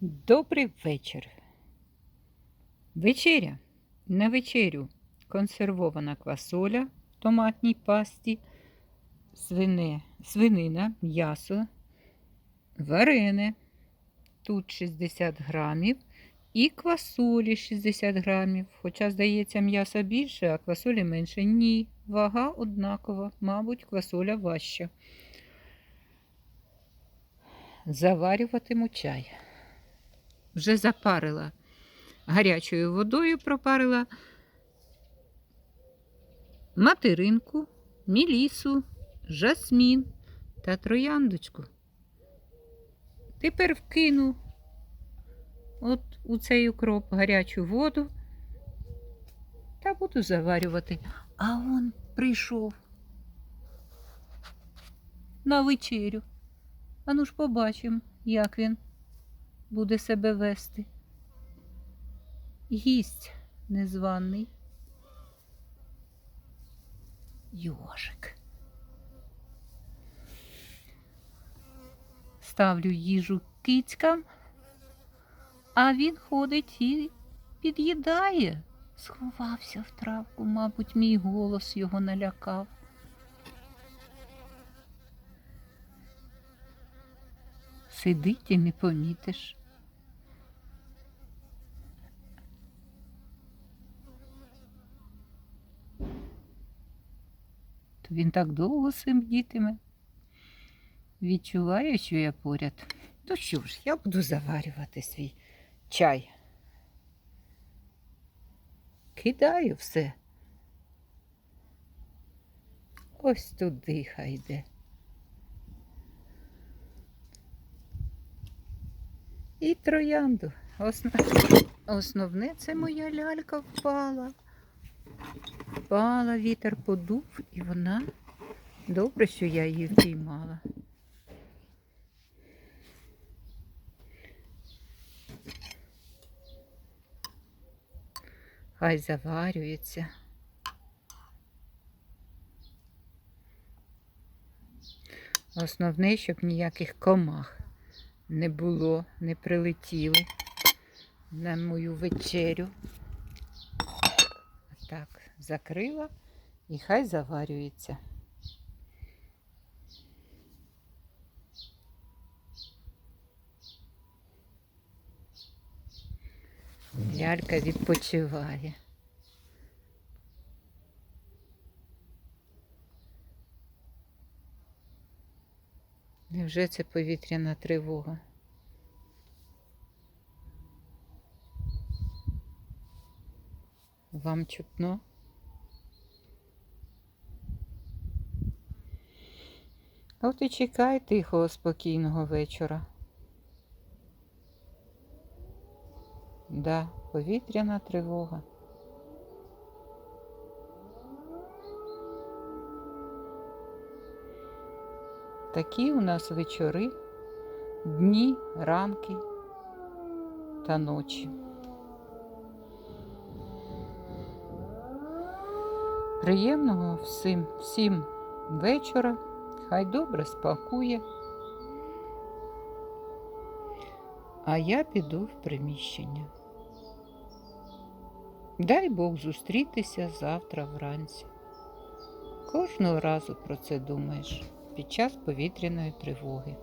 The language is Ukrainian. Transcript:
Добрий вечір. Вечеря. На вечерю консервована квасоля в томатній пасті, свине, свинина, м'ясо, варене. Тут 60 грамів і квасолі 60 грамів. Хоча, здається, м'яса більше, а квасолі менше. Ні, вага однакова, мабуть, квасоля важча. Заварюватиму чай вже запарила гарячою водою, пропарила материнку, мілісу, жасмін та трояндочку. Тепер вкину от у цей укроп гарячу воду та буду заварювати. А он прийшов на вечерю. Ану ж побачимо, як він буде себе вести. Гість незваний. Йожик. Ставлю їжу кицькам, а він ходить і під'їдає. Сховався в травку, мабуть, мій голос його налякав. Сидить і не помітиш. То він так довго сидітиме. Відчуваю, що я поряд. То що ж, я буду заварювати свій чай. Кидаю все. Ось туди хай йде. І троянду. Осно... Основне це моя лялька впала. Впала, вітер подув, і вона добре, що я її впіймала. Хай заварюється. Основне, щоб ніяких комах не було, не прилетіли на мою вечерю. Так, закрила і хай заварюється. Лялька відпочиває. Невже це повітряна тривога? Вам чутно? От і чекай тихого, спокійного вечора. Да, повітряна тривога. Такі у нас вечори, дні, ранки та ночі. Приємного всім, всім вечора. Хай добре спакує. А я піду в приміщення. Дай Бог зустрітися завтра вранці. Кожного разу про це думаєш під час повітряної тривоги.